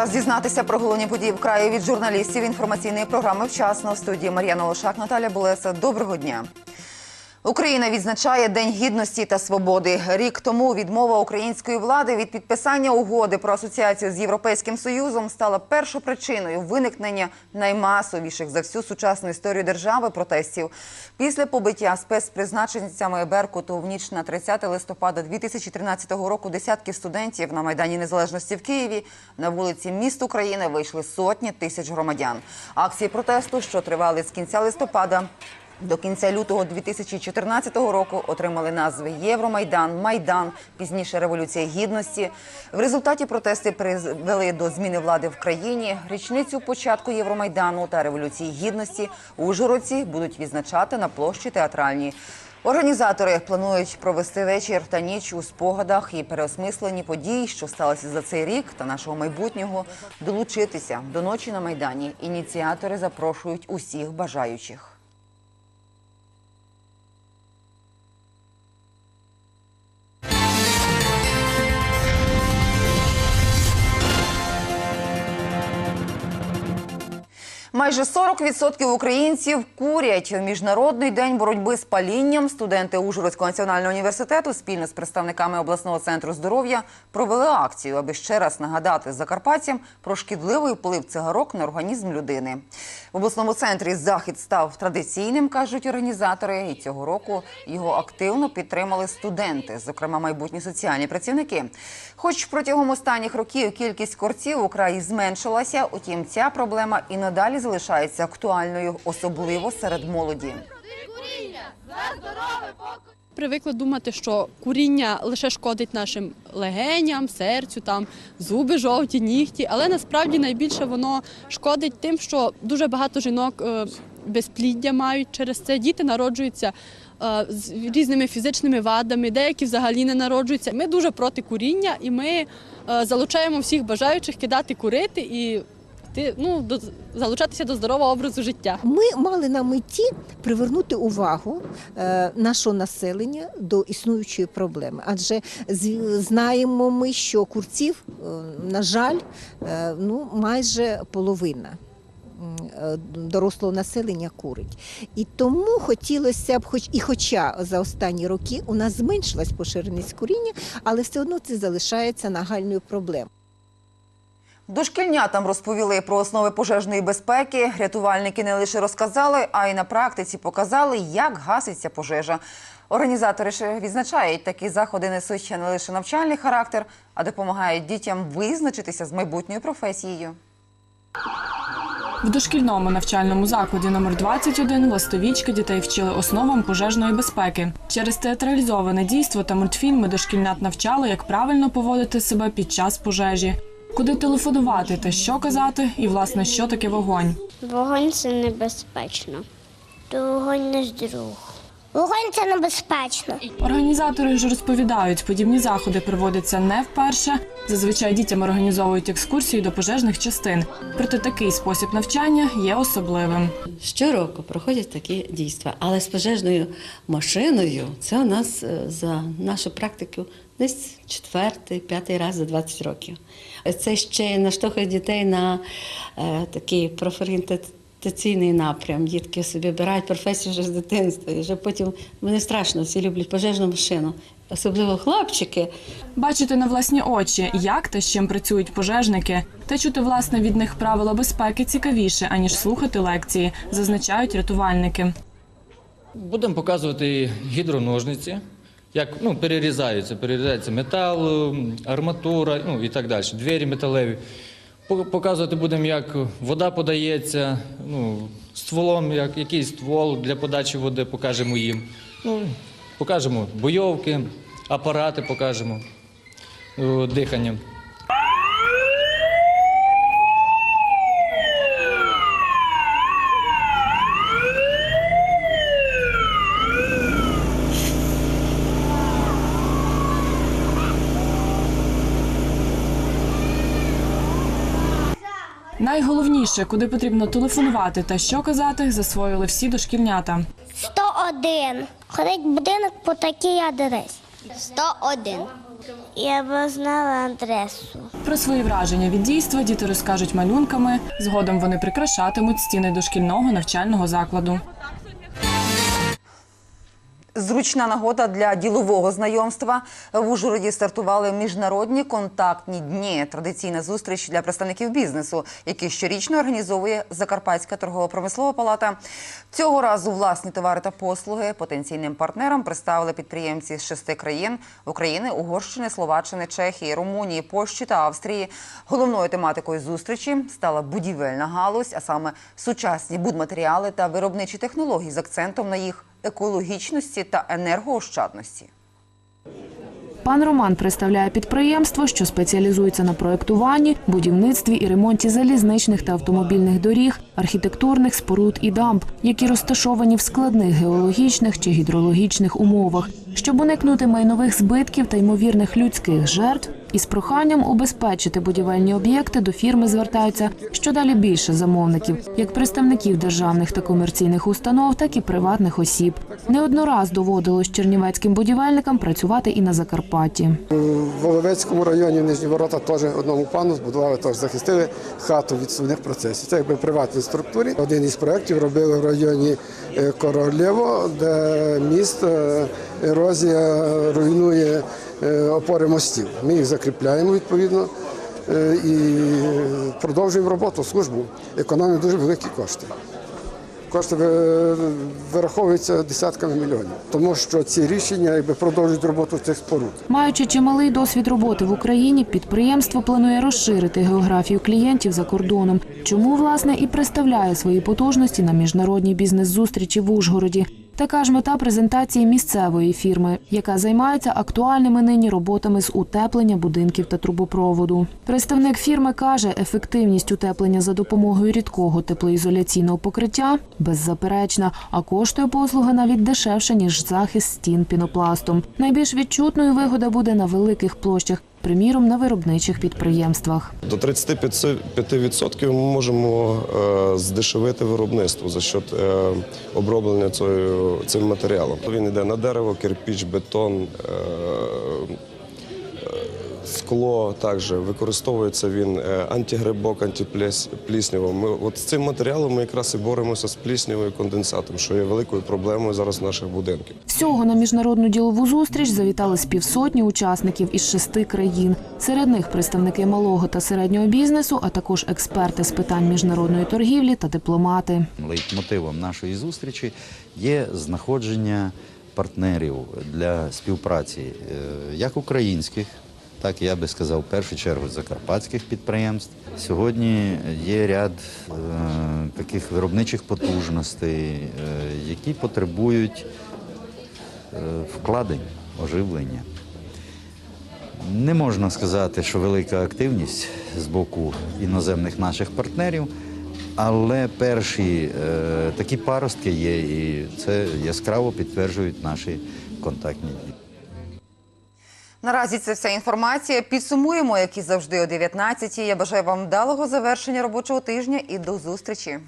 Час дізнатися про головні події в краї від журналістів інформаційної програми вчасно в студії Мар'яна Лошак, Наталя Булеса. Доброго дня. Україна відзначає День гідності та свободи. Рік тому відмова української влади від підписання угоди про асоціацію з Європейським Союзом стала першопричиною виникнення наймасовіших за всю сучасну історію держави протестів. Після побиття спецпризначенцями Беркуту в ніч на 30 листопада 2013 року десятки студентів на майдані Незалежності в Києві на вулиці міст України вийшли сотні тисяч громадян. Акції протесту, що тривали з кінця листопада. До кінця лютого 2014 року отримали назви Євромайдан, Майдан, пізніше Революція Гідності. В результаті протести призвели до зміни влади в країні. Річницю початку Євромайдану та Революції Гідності ужгородці будуть відзначати на площі театральній. Організатори планують провести вечір та ніч у спогадах і переосмисленні подій, що сталися за цей рік та нашого майбутнього, долучитися до ночі на майдані. Ініціатори запрошують усіх бажаючих. Майже 40% українців курять. В Міжнародний день боротьби з палінням студенти Ужгородського національного університету спільно з представниками обласного центру здоров'я провели акцію, аби ще раз нагадати закарпатцям про шкідливий вплив цигарок на організм людини. В обласному центрі захід став традиційним, кажуть організатори, і цього року його активно підтримали студенти, зокрема майбутні соціальні працівники. Хоч протягом останніх років кількість корців у краї зменшилася, утім ця проблема і надалі залишається актуальною, особливо серед молоді. Привикли думати, що куріння лише шкодить нашим легеням, серцю, там зуби жовті, нігті, але насправді найбільше воно шкодить тим, що дуже багато жінок е, безпліддя мають через це. Діти народжуються е, з різними фізичними вадами, деякі взагалі не народжуються. Ми дуже проти куріння, і ми е, залучаємо всіх бажаючих кидати курити і йти, ну, до, залучатися до здорового образу життя. Ми мали на меті привернути увагу е, нашого населення до існуючої проблеми, адже з- знаємо ми, що курців, е, на жаль, е, ну майже половина. е, Дорослого населення курить, і тому хотілося б, хоч і хоча за останні роки у нас зменшилась поширеність куріння, але все одно це залишається нагальною проблемою. Дошкільнятам розповіли про основи пожежної безпеки. Рятувальники не лише розказали, а й на практиці показали, як гаситься пожежа. Організатори ще відзначають, такі заходи несуть не лише навчальний характер, а допомагають дітям визначитися з майбутньою професією. В дошкільному навчальному закладі номер 21 ластовічки дітей вчили основам пожежної безпеки. Через театралізоване дійство та мультфільми дошкільнят навчали, як правильно поводити себе під час пожежі, куди телефонувати та що казати, і власне що таке вогонь. Вогонь це небезпечно. То вогонь наш друг. Вогонь це небезпечно. Організатори ж розповідають, подібні заходи проводяться не вперше. Зазвичай дітям організовують екскурсії до пожежних частин. Проте такий спосіб навчання є особливим. Щороку проходять такі дійства, але з пожежною машиною це у нас е, за нашу практику десь четвертий, п'ятий раз за 20 років. Це ще наштовхує дітей на е, такий профорієнтаційний напрям. Дітки собі обирають професію вже з дитинства, і вже потім вони страшно всі люблять пожежну машину. Особливо хлопчики, Бачити на власні очі, як та з чим працюють пожежники, та чути власне від них правила безпеки цікавіше, аніж слухати лекції, зазначають рятувальники. Будемо показувати гідроножниці, як ну, перерізаються, перерізається метал, арматура ну, і так далі, двері металеві. Показувати будемо, як вода подається, ну, стволом, як, який ствол для подачі води покажемо їм. Ну, покажемо бойовки, апарати покажемо, о, Найголовніше, куди потрібно телефонувати та що казати, засвоїли всі дошкільнята. 101. Ходить будинок по такій адресі. 101. Я б знала адресу. Про свої враження від дійства діти розкажуть малюнками. Згодом вони прикрашатимуть стіни дошкільного навчального закладу. Зручна нагода для ділового знайомства. В Ужгороді стартували міжнародні контактні дні. Традиційна зустріч для представників бізнесу, які щорічно організовує Закарпатська торгово-промислова палата. Цього разу власні товари та послуги потенційним партнерам представили підприємці з шести країн України, Угорщини, Словаччини, Чехії, Румунії, Польщі та Австрії. Головною тематикою зустрічі стала будівельна галузь, а саме сучасні будматеріали та виробничі технології з акцентом на їх екологічності та енергоощадності. Пан Роман представляє підприємство, що спеціалізується на проєктуванні, будівництві і ремонті залізничних та автомобільних доріг, архітектурних споруд і дамб, які розташовані в складних геологічних чи гідрологічних умовах, щоб уникнути майнових збитків та ймовірних людських жертв. Із проханням убезпечити будівельні об'єкти до фірми звертаються щодалі більше замовників, як представників державних та комерційних установ, так і приватних осіб. Не однораз доводилось чернівецьким будівельникам працювати і на Закарпатті. В Воловецькому районі Нижні Ворота теж одному пану збудували, теж захистили хату від сувних процесів. Це якби в приватній структурі. Один із проєктів робили в районі е, Королєво, де міст е, ерозія руйнує е, опори мостів. Ми їх закріпляємо відповідно е, і продовжуємо роботу, службу. Економимо дуже великі кошти. Кошти вираховуються десятками мільйонів, тому що ці рішення якби продовжують роботу цих споруд. Маючи чималий досвід роботи в Україні, підприємство планує розширити географію клієнтів за кордоном. Чому власне і представляє свої потужності на міжнародній бізнес-зустрічі в Ужгороді. Така ж мета презентації місцевої фірми, яка займається актуальними нині роботами з утеплення будинків та трубопроводу. Представник фірми каже, ефективність утеплення за допомогою рідкого теплоізоляційного покриття беззаперечна, а коштує послуга навіть дешевше ніж захист стін пінопластом. Найбільш відчутною вигода буде на великих площах, приміром на виробничих підприємствах. До 35% ми можемо е, здешевити виробництво за счет е, оброблення цим матеріалом. Він йде на дерево, кирпіч, бетон, е, скло. Також використовується він антигрибок, антиплісняво. Ми от з цим матеріалом ми якраз і боремося з пліснявою і конденсатом, що є великою проблемою зараз в наших будинків. Всього на міжнародну ділову зустріч завітали з півсотні учасників із шести країн. Серед них представники малого та середнього бізнесу, а також експерти з питань міжнародної торгівлі та дипломати. Лейтмотивом нашої зустрічі є знаходження партнерів для співпраці е, як українських, так я би сказав, в першу чергу закарпатських підприємств. Сьогодні є ряд е, таких виробничих потужностей, е, які потребують вкладень, оживлення. Не можна сказати, що велика активність з боку іноземних наших партнерів, але перші е, такі паростки є, і це яскраво підтверджують наші контактні дії. Наразі це вся інформація. Підсумуємо, як і завжди о 19-й. Я бажаю вам вдалого завершення робочого тижня і до зустрічі.